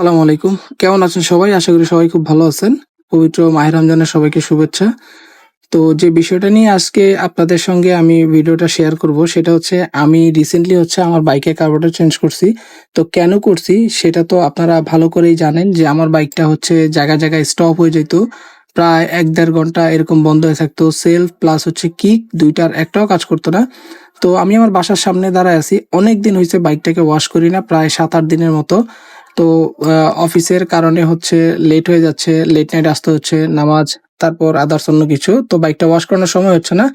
আসসালামু আলাইকুম। কেমন আছেন সবাই? আশা করি সবাই খুব ভালো আছেন। পবিত্র মাহের রমজানের সবাইকে শুভেচ্ছা। তো যে বিষয়টা নিয়ে আজকে আপনাদের সঙ্গে আমি ভিডিওটা শেয়ার করব, সেটা হচ্ছে আমি রিসেন্টলি হচ্ছে আমার বাইকের কার্বোরেটর চেঞ্জ করছি। তো কেন করছি সেটা তো আপনারা ভালো করেই জানেন যে আমার বাইকটা হচ্ছে জায়গায় জায়গায় স্টপ হয়ে যেত। প্রায় এক দেড় ঘণ্টা এরকম বন্ধ হয়ে থাকতো। সেলফ প্লাস হচ্ছে কিক দুইটার একটাও কাজ করতো না। তো আমি আমার বাসার সামনে দাঁড়ায় আছি। অনেক দিন হয়েছে বাইকটাকে ওয়াশ করি না, প্রায় সাত আট দিনের মতো। তো অফিসের কারণে হচ্ছে লেট হয়ে যাচ্ছে লেট নাইট আসতে হচ্ছে নামাজ তারপর আদার্স অন্য কিছু। তো বাইকটা ওয়াশ করানোর সময় হচ্ছে না।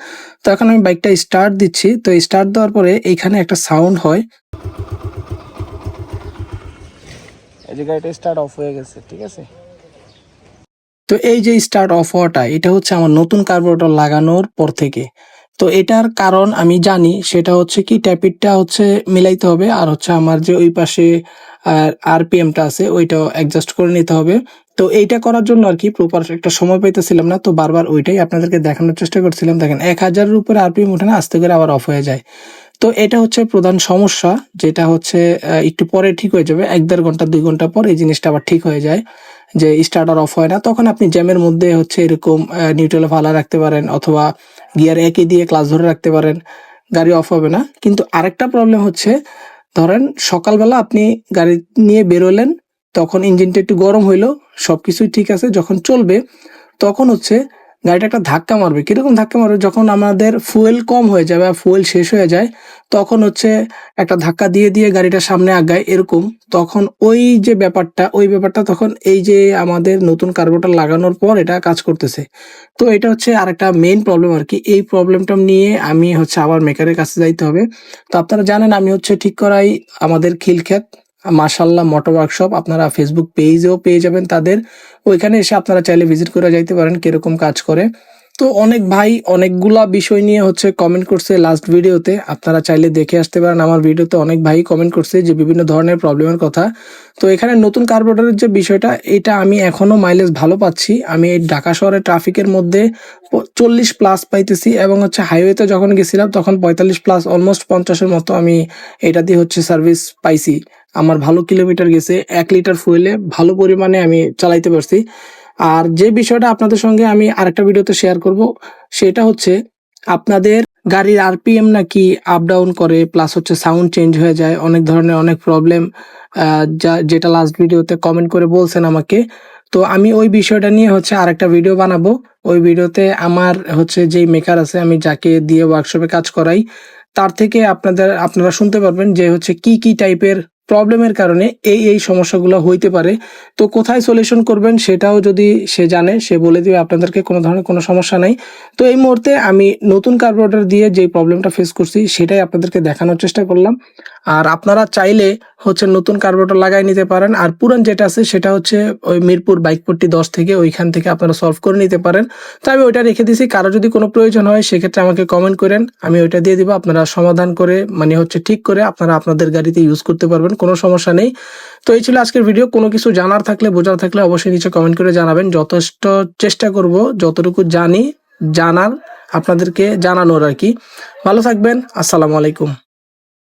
তো এখন আমি বাইকটা স্টার্ট দিচ্ছি। তো স্টার্ট দেওয়ার পরে এইখানে একটা সাউন্ড হয়। এই যে গাড়িটা স্টার্ট অফ হয়ে গেছে ঠিক আছে? তো এই যে স্টার্ট অফ হওয়াটা এটা হচ্ছে আমার নতুন কার্বোরেটর লাগানোর পর থেকে। তো এটার কারণ আমি জানি সেটা হচ্ছে কি ট্যাপিটটা হচ্ছে মিলাইতে হবে। আর হচ্ছে আমার যে ওই পাশে আরপিএমটা আছে, ওইটাও অ্যাডজাস্ট করে নিতে হবে। তো এইটা করার জন্য আর কি প্রপার একটা সময় পাইতেছিলাম না, তো বারবার ওইটাই আপনাদেরকে দেখানোর চেষ্টা করছিলাম। দেখেন, এক হাজারের উপরে আরপিএম ওঠে না, আস্তে করে আবার অফ হয়ে যায়। তো এটা হচ্ছে প্রধান সমস্যা, যেটা হচ্ছে একটু পরে ঠিক হয়ে যাবে, এক দেড় ঘণ্টা, দুই ঘণ্টা পর এই জিনিসটা আবার ঠিক হয়ে যায়, যে স্টার্টার অফ হয় না। তখন আপনি জ্যামের মধ্যে হচ্ছে এরকম নিউট্রালে ফালা রাখতে পারেন, অথবা গিয়ার একই দিয়ে ক্লাস ধরে রাখতে পারেন, গাড়ি অফ হবে না। কিন্তু আরেকটা প্রবলেম হচ্ছে ধরেন সকালবেলা আপনি গাড়ি নিয়ে বেরোলেন, তখন ইঞ্জিনটা একটু গরম হইল সব কিছুই ঠিক আছে, যখন চলবে, তখন হচ্ছে গাড়িটা একটা ধাক্কা মারবে। কীরকম ধাক্কা মারবে? যখন আমাদের ফুয়েল কম হয়ে যাবে আর ফুয়েল শেষ হয়ে যায়, তখন হচ্ছে একটা ধাক্কা দিয়ে দিয়ে গাড়িটা সামনে আগায় এরকম। তখন ওই যে ব্যাপারটা, ওই ব্যাপারটা তখন এই যে আমাদের নতুন কার্বোটার লাগানোর পর এটা কাজ করতেছে। তো এটা হচ্ছে আর একটা মেইন প্রবলেম আর কি। এই প্রবলেমটা নিয়ে আমি হচ্ছে আবার মেকারের কাছে যাইতে হবে। তো আপনারা জানেন আমি হচ্ছে ঠিক করাই আমাদের খিলক্ষেত। মাশাল্লাহ মোটর ওয়ার্কশপ আপনারা ফেসবুক পেজেও পেয়ে যাবেন তাদের। ওইখানে এসে আপনারা চাইলে ভিজিট করে যাইতে পারেন কীরকম কাজ করে। তো অনেক ভাই অনেকগুলা বিষয় নিয়ে হচ্ছে কমেন্ট করছে লাস্ট ভিডিওতে আপনারা চাইলে দেখে আসতে পারেন। আমার ভিডিওতে অনেক ভাই কমেন্ট করছে যে বিভিন্ন ধরনের প্রবলেমের কথা। তো এখানে নতুন কার্বোরেটরের যে বিষয়টা, এটা আমি এখনও মাইলেজ ভালো পাচ্ছি। আমি এই ঢাকা শহরের ট্রাফিকের মধ্যে চল্লিশ প্লাস পাইতেছি এবং হচ্ছে হাইওয়েতে যখন গেছিলাম, তখন পঁয়তাল্লিশ প্লাস অলমোস্ট পঞ্চাশের মতো আমি এটা দিয়ে হচ্ছে সার্ভিস পাইছি। আমার ভালো কিলোমিটার গেছে, এক লিটার ফুয়েলে ভালো পরিমাণে আমি চালাইতে পারছি। আর যে বিষয়টা আপনাদের সঙ্গে আমি আরেকটা ভিডিওতে শেয়ার করব, সেটা হচ্ছে আপনাদের গাড়ির আরপিএম নাকি আপ ডাউন করে প্লাস হচ্ছে সাউন্ড চেঞ্জ হয়ে যায়, অনেক ধরনের অনেক প্রবলেম যা, যেটা লাস্ট ভিডিওতে কমেন্ট করে বলছেন আমাকে। তো আমি ওই বিষয়টা নিয়ে হচ্ছে আরেকটা ভিডিও বানাবো। ওই ভিডিওতে আমার হচ্ছে যেই মেকার আছে, আমি যাকে দিয়ে ওয়ার্কশপে কাজ করাই, তার থেকে আপনাদের, আপনারা শুনতে পারবেন যে হচ্ছে কি কি টাইপের প্রবলেমের কারণে এই এই সমস্যাগুলো হইতে পারে। তো কোথায় সলিউশন করবেন সেটাও যদি সে জানে, সে বলে দিবে আপনাদেরকে কোনো ধরনের কোনো সমস্যা নাই। তো এই মুহূর্তে আমি নতুন কার্বোরেটর দিয়ে যে প্রবলেমটা ফেস করছি, সেটাই আপনাদেরকে দেখানোর চেষ্টা করলাম। আর আপনারা চাইলে হচ্ছে নতুন কার্বোরেটর লাগাই নিতে পারেন। আর পুরান যেটা আছে, সেটা হচ্ছে ওই মিরপুর বাইকপট্টি দশ থেকে ওইখান থেকে আপনারা সলভ করে নিতে পারেন। তো আমি ওইটা রেখে দিছি। কারও যদি কোনো প্রয়োজন হয়, সেক্ষেত্রে আমাকে কমেন্ট করেন। আমি ওইটা দিয়ে দিব। আপনারা সমাধান করে মানে হচ্ছে ঠিক করে আপনারা আপনাদের গাড়িতে ইউজ করতে পারবেন। কোনো সমস্যা নেই। তো এই ছিল আজকের ভিডিও কোনো কিছু জানার থাকলে, বোঝার থাকলে অবশ্যই নিচে কমেন্ট করে জানাবেন। যথেষ্ট চেষ্টা করব, যতটুকু জানি, জানার, আপনাদেরকে জানানোর আর কি। ভালো থাকবেন। আসসালামু আলাইকুম।